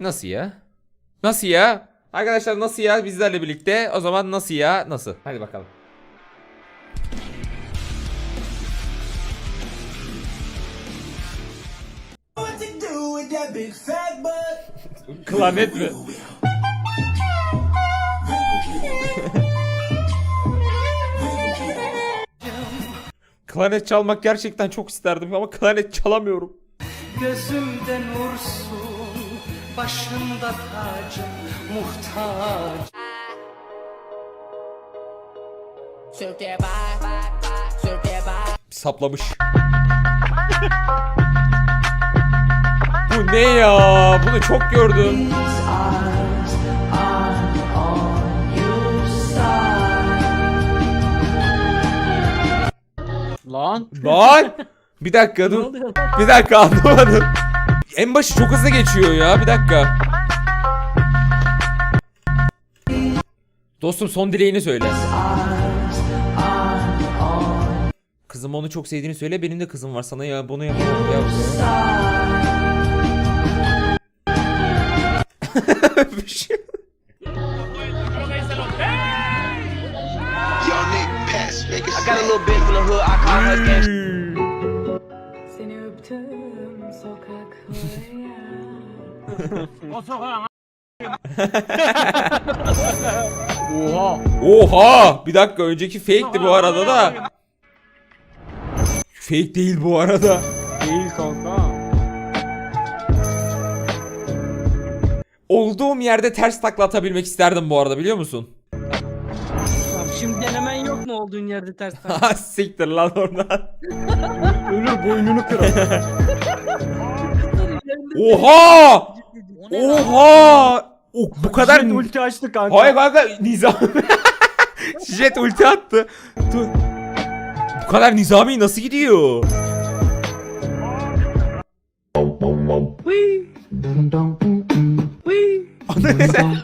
Nasıl ya? Nasıl ya? Arkadaşlar nasıl ya bizlerle birlikte? O zaman nasıl ya? Nasıl? Hadi bakalım. Klarnet mi? Klarnet çalmak gerçekten çok isterdim ama klarnet çalamıyorum. Gözümde nursun, başımda tacım muhtaç. Saplamış. Bu ne ya? Bunu çok gördüm. Lan. Lan! Bir dakika dur. Bir dakika anlamadım. En başı çok hızlı geçiyor ya. Bir dakika. Dostum son dileğini söyle. Kızım onu çok sevdiğini söyle. Benim de kızım var. Sana ya bunu yapamam. Ya. İt Got a little bitch from the hood, I call her Oha. Oha! Bir dakika önceki fake'ti bu arada da. Fake değil bu arada. Değil kanka. Olduğum yerde ters takla atabilmek isterdim bu arada biliyor musun? Tamam, şimdi denemen yok mu olduğun yerde ters tak? Ha siktir lan oradan. Ölür boynunu kırar. Oha! Oha! O, bu kadar Jet ulti açtı kanka. Hayır kanka nizam. Jet ulti attı. Dur. Bu kadar nizami nasıl gidiyor? Sen?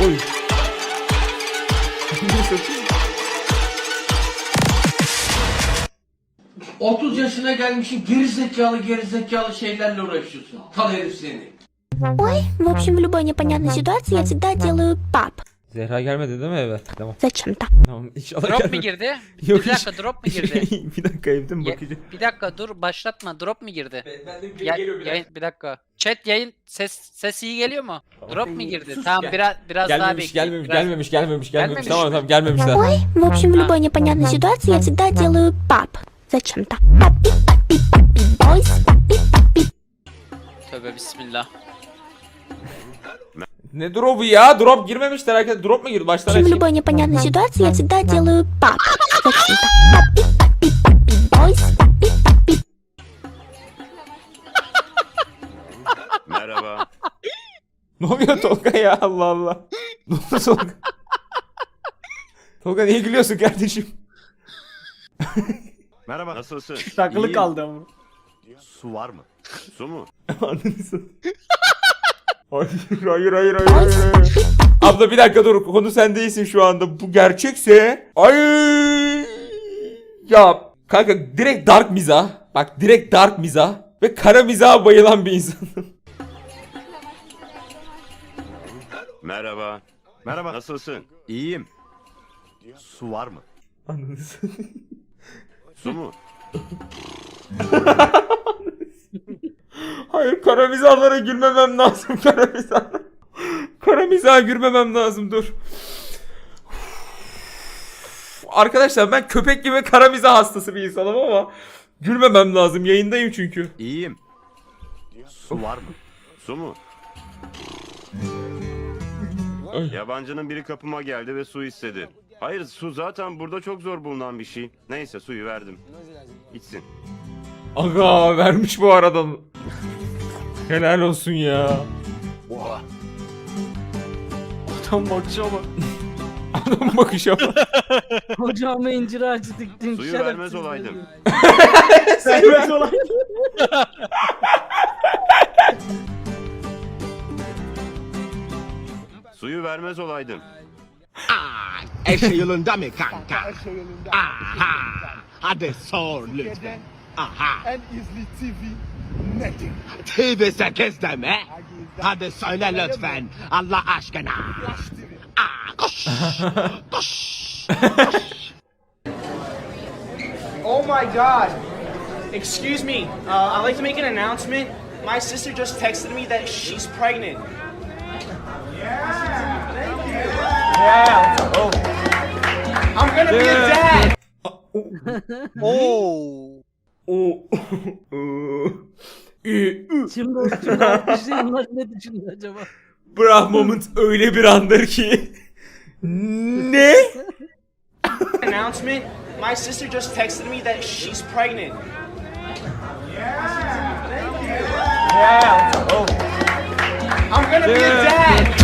Oy. 30 yaşına gelmişsin gerizekalı gerizekalı şeylerle uğraşıyorsun. Tal herif seni. Ой, в общем, в любой непонятной ситуации я всегда делаю пап. Zehra gelmedi değil mi eve? Tamam. Zачем-то. Tamam inşallah Drop mu gelmedi. girdi? Yok, bir dakika hiç- drop mu girdi? bir dakika evde mi Ye- bakacağım? bir dakika dur başlatma drop mu girdi? Ben de Ya- yayın, bir dakika. Chat yayın ses ses iyi geliyor mu? Drop mu girdi? tamam biraz biraz daha Gelmemiş, bekleyin. gelmemiş, biraz- gelmemiş, gelmemiş, gelmemiş. Gelmemiş Tamam mi? tamam gelmemişler. Ой, в общем, в любой непонятной ситуации я всегда делаю пап. Зачем-то. Папи, папи, папи, бойс, папи, папи. Tövbe bismillah. Ne drop'u ya? Drop girmemişler herkes. Drop mu girdi? В Baştan общем, в açayım. любой непонятной ситуации я всегда делаю пап. Зачем-то. Папи, папи, папи, бойс, папи, папи. Merhaba. Ne oluyor Tolga ya? Allah Allah. Ne oldu Tolga? Tolga niye gülüyorsun kardeşim? Merhaba. Nasılsın? Takılı İyiyim. kaldı ama. Su var mı? Su mu? Anladın Hayır, hayır, hayır, hayır, hayır. Abla bir dakika dur. Konu sen değilsin şu anda. Bu gerçekse... Ay! Ya kanka direkt dark mizah. Bak direkt dark mizah. Ve kara mizaha bayılan bir insanım. Merhaba. Merhaba. Nasılsın? İyiyim. Su var mı? Anladın Su mu? Hayır kara mizahlara gülmemem lazım. Kara mizahlara. Kara mizaha gülmemem lazım dur. Arkadaşlar ben köpek gibi kara mizah hastası bir insanım ama gülmemem lazım. Yayındayım çünkü. İyiyim. Su var mı? Su mu? Yabancının biri kapıma geldi ve su istedi. Hayır su zaten burada çok zor bulunan bir şey. Neyse suyu verdim. İçsin. Aga vermiş bu arada. Helal olsun ya. Tam bakışa bak. Adam bakışa bak. Hocama incir ağacı diktin. Suyu şerefsiz vermez olaydım. dedi. Vermez olaydım. Suyu vermez olaydım. Eşe yolunda mı kanka? Aha. Hadi sor lütfen. Aha. En izli TV nedir? TV 8 deme. Hadi söyle lütfen. Allah aşkına. Aa, koş. koş. Oh my god. Excuse me. Uh, I'd like to make an announcement. My sister just texted me that she's pregnant. Yeah. Oh. I'm gonna be a dad. Oo. Şimdi o şimdi alkışlayanlar ne düşündü acaba? Bra moment öyle bir andır ki. ne? announcement. My sister just texted me that she's pregnant. Yeah. Oh. I'm gonna be a dad.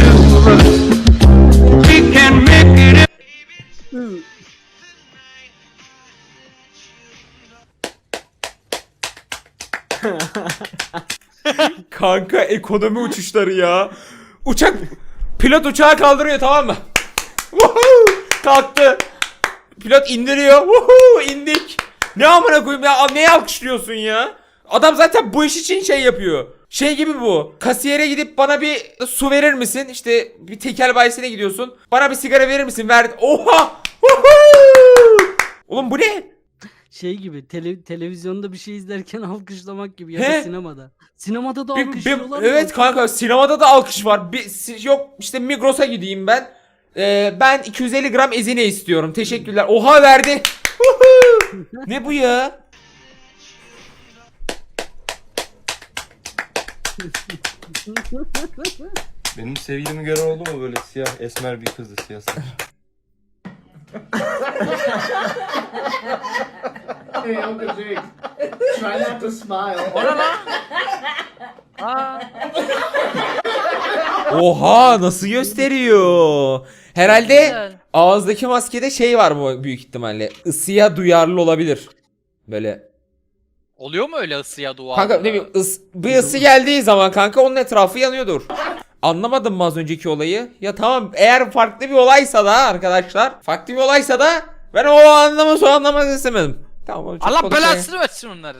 Kanka ekonomi uçuşları ya. Uçak pilot uçağı kaldırıyor tamam mı? Woohoo! Kalktı. Pilot indiriyor. Woohoo! indik. Ne amına koyayım ya? Neye alkışlıyorsun ya? Adam zaten bu iş için şey yapıyor. Şey gibi bu. Kasiyere gidip bana bir su verir misin? İşte bir tekel bayisine gidiyorsun. Bana bir sigara verir misin? Ver. Oha! Oğlum bu ne? Şey gibi tele, televizyonda bir şey izlerken alkışlamak gibi ya He? da sinemada. Sinemada da Bir- bir- alkışlıyorlar. evet kanka sinemada da alkış var. Bir, si- yok işte Migros'a gideyim ben. Ee, ben 250 gram ezine istiyorum. Teşekkürler. Oha verdi. Huhu! ne bu ya? Benim sevgilimi gören oldu mu böyle siyah esmer bir kızdı siyah saç. Hey Uncle Jake. Try not to smile. Oha nasıl gösteriyor? Herhalde Güzel. ağızdaki maskede şey var bu büyük ihtimalle. Isıya duyarlı olabilir. Böyle. Oluyor mu öyle ısıya dua? Kanka ne bileyim ıs, bir ısı geldiği zaman kanka onun etrafı yanıyordur. Anlamadım mı az önceki olayı? Ya tamam eğer farklı bir olaysa da arkadaşlar farklı bir olaysa da ben o anlamı o anlamak istemedim. Tamam. Allah belasını versin onları.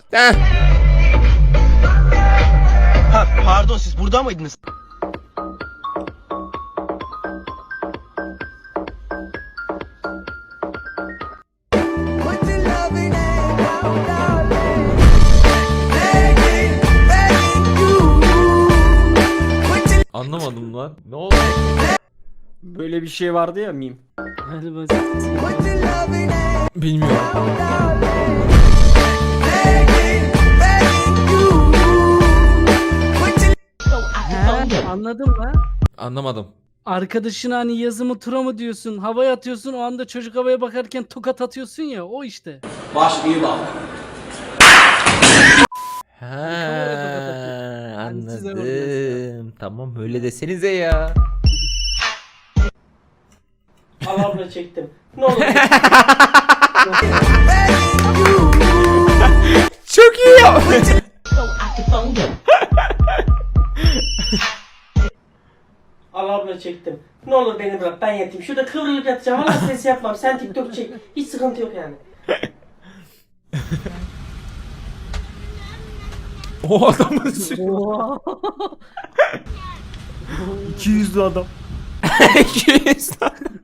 Ha, pardon siz burada mıydınız? Böyle bir şey vardı ya meme. Galiba Bilmiyorum. He, anladım lan. Anlamadım. Arkadaşına hani yazımı tura mı diyorsun, havaya atıyorsun, o anda çocuk havaya bakarken tokat atıyorsun ya, o işte. Baş iyi bak. Ha, Hani anladım. Tamam öyle desenize ya. Alarmla çektim. Ne olur. Çok iyi ya. Alarmla çektim. Ne olur beni bırak ben yatayım. Şurada kıvrılıp yatacağım. Valla ses yapmam. Sen TikTok çek. Hiç sıkıntı yok yani. o adamın sü- Oha. 200'lü adam.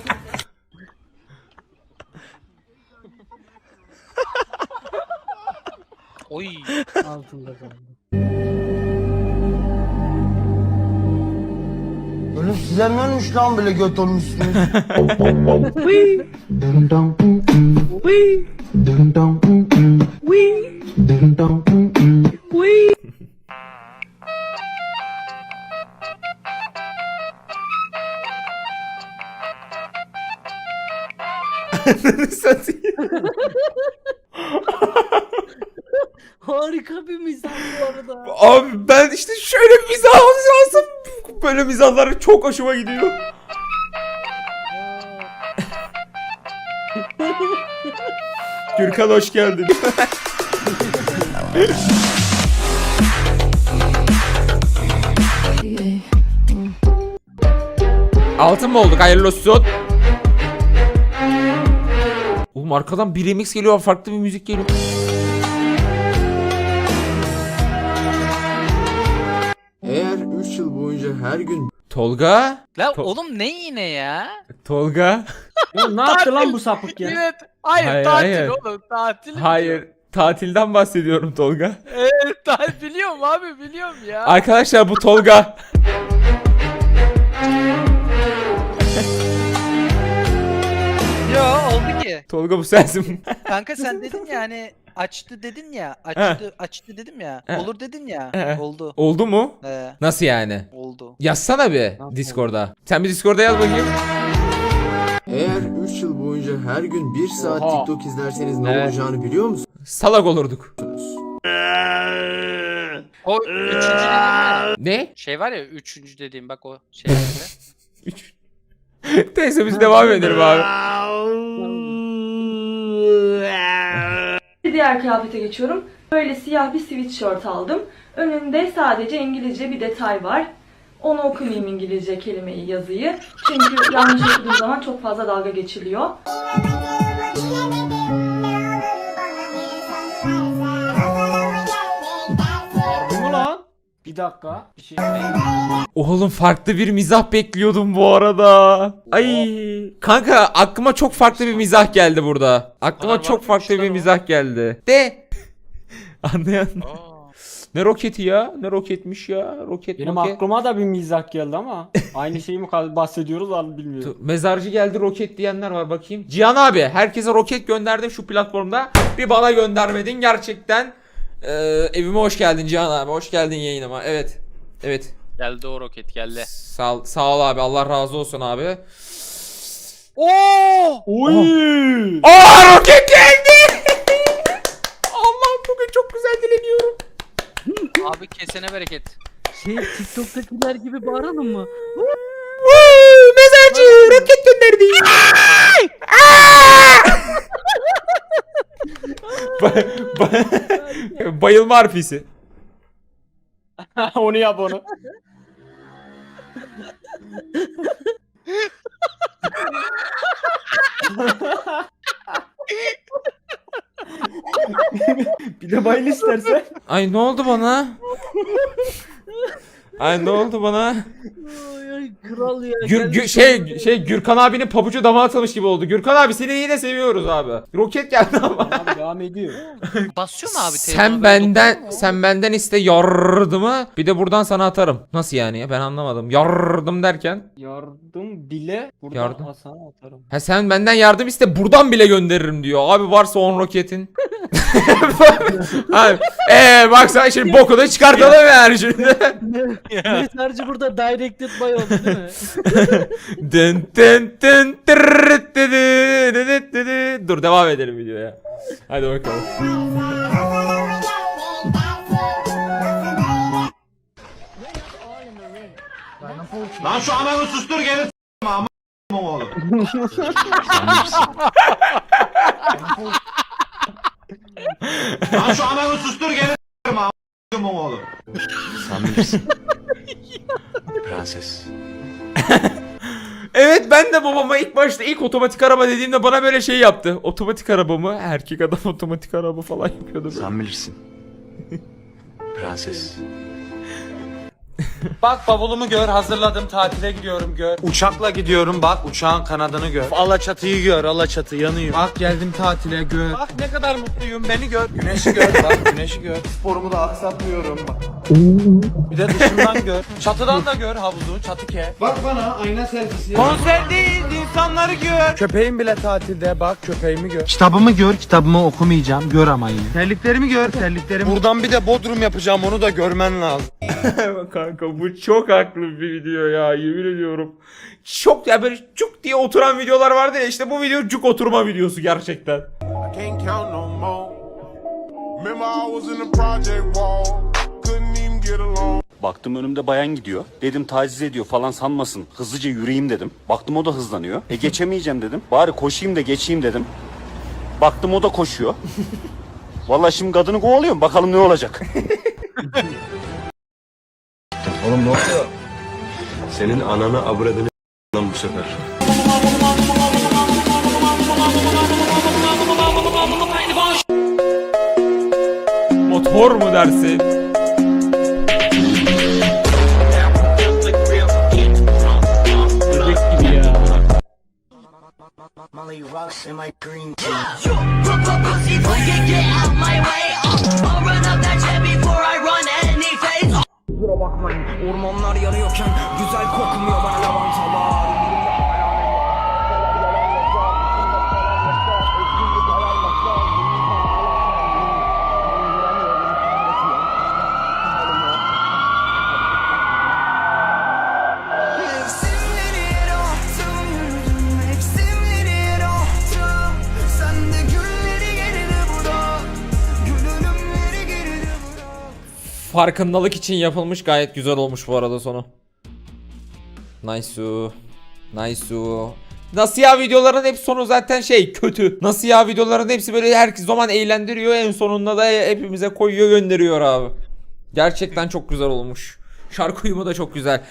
Altında kaldı. Oğlum size mi ölmüş lan böyle göt olmuşsunuz? satayım. Harika bir mizah bu arada. Abi ben işte şöyle bir mizah lazım. Böyle mizahlar çok hoşuma gidiyor. Gürkan hoş geldin. Altın mı olduk? Hayırlı olsun. Oğlum arkadan bir remix geliyor, farklı bir müzik geliyor. Her gün Tolga? La To- oğlum ne yine ya? Tolga? Ya ne yaptı lan bu sapık ya? Evet. Hayır, Hayır, tatil hayır. oğlum tatil. Hayır. Tatilden bahsediyorum Tolga. Evet tatil biliyorum abi biliyorum ya. Arkadaşlar bu Tolga. Yo oldu ki. Tolga bu sensin. Kanka sen dedin ya hani açtı dedin ya. Açtı açtı dedim ya. He. Olur dedin ya. He. Oldu. Oldu mu? He, Nasıl yani? oldu. Yazsana bir Discord'da. Sen bir Discord'da yaz bakayım. eğer 3 yıl boyunca her gün 1 saat Oha. TikTok izlerseniz ne Evet. olacağını biliyor musunuz? Salak olurduk. O üçüncü dediğim. Ne? Şey var ya üçüncü dediğim bak o şey. Üç. Neyse biz devam edelim abi. Diğer kıyafete geçiyorum. Böyle siyah bir sweatshirt aldım. Önünde sadece İngilizce bir detay var. Onu okumayayım İngilizce kelimeyi, yazıyı. Çünkü yanlış okuduğum zaman çok fazla dalga geçiliyor. Bir dakika. Bir şey. Oğlum farklı bir mizah bekliyordum bu arada. Ay kanka aklıma çok farklı bir mizah geldi burada. Aklıma Var, çok farklı bir mizah geldi. De. Anlayan. Ne roketi ya? Ne roketmiş ya? Roket Benim moket. aklıma da bir mizah geldi ama aynı şeyi mi bahsediyoruz abi bilmiyorum. Mezarcı geldi roket diyenler var bakayım. Cihan abi herkese roket gönderdim şu platformda. Bir bana göndermedin gerçekten. Ee, evime hoş geldin Cihan abi. Hoş geldin yayınıma. Evet. Evet. Geldi o roket geldi. Sağ, ol- sağ ol abi. Allah razı olsun abi. Oo! Oy! Aa roket geldi. Allah'ım bugün çok güzel dileniyorum. Abi kesene bereket. Şey TikTok'takiler gibi bağıralım mı? Mezarcı roket gönderdi. Ba- ba- Bayılma harfisi. onu yap onu. bir de bayıl istersen. Ay ne oldu bana? Ay ne oldu bana? Ya. Gür, geldi. Gür- şey şey Gürkan abinin pabucu dama atılmış gibi oldu. Gürkan abi seni yine seviyoruz abi. Roket geldi ama. Devam ediyor. Basıyor mu abi telefona sen böyle benden dokunuyor mu? sen benden iste yardımı bir de buradan sana atarım. Nasıl yani ya ben anlamadım. Yardım derken. Yardım bile buradan Yardım. Hasan'a atarım. Ha sen benden yardım iste buradan bile gönderirim diyor. Abi varsa 10 roketin. Abi, ee bak sen şimdi bokunu çıkartalım yani şimdi. Mesajcı burada directed by oldu değil mi? Dın dın dın tırrıt dıdı dıdı dıdı. Dur devam edelim videoya. Hadi bakalım. Lan şu ananı sustur s**ma ama oğlum. Lan şu ananı sustur s**ma ama oğlum. Prenses. Evet ben de babama ilk başta ilk otomatik araba dediğimde bana böyle şey yaptı. Otomatik araba mı? Erkek adam otomatik araba falan yapıyordu. böyle. Sen bilirsin. Prenses. Bak bavulumu gör hazırladım tatile gidiyorum gör. Uçakla gidiyorum bak uçağın kanadını gör. Alaçatı'yı gör Alaçatı yanıyor. Bak geldim tatile gör. Bak ne kadar mutluyum beni gör. Güneşi gör bak güneşi gör. Sporumu da aksatmıyorum bak. Bir de dışından gör. Çatıdan da gör havuzu çatı ke. Bak bana ayna selfisi. Konser değil insanları gör. Köpeğim bile tatilde bak köpeğimi gör. Kitabımı gör kitabımı okumayacağım gör ama yine. Terliklerimi gör terliklerimi. Buradan bir de bodrum yapacağım onu da görmen lazım. Kanka bu çok haklı bir video ya yemin ediyorum. Çok ya böyle cuk diye oturan videolar vardı ya işte bu video cuk oturma videosu gerçekten. can't count no more. Remember I was in the project wall, Baktım önümde bayan gidiyor. Dedim taciz ediyor falan sanmasın. Hızlıca yürüyeyim dedim. Baktım o da hızlanıyor. E geçemeyeceğim dedim. Bari koşayım da geçeyim dedim. Baktım o da koşuyor. Vallahi şimdi kadını kovalıyorum. Bakalım ne olacak. Oğlum ne oluyor? Senin ananı avradını lan bu sefer. Motor mu dersin? and my green tea. You pussy boy, get out my way. Farkındalık için yapılmış gayet güzel olmuş bu arada sonu. Nice. Nice. Nasıl ya videoların hep sonu zaten şey kötü. Nasıl ya videoların hepsi böyle herkes zaman eğlendiriyor en sonunda da hepimize koyuyor gönderiyor abi. Gerçekten çok güzel olmuş. Şarkı uyumu da çok güzel.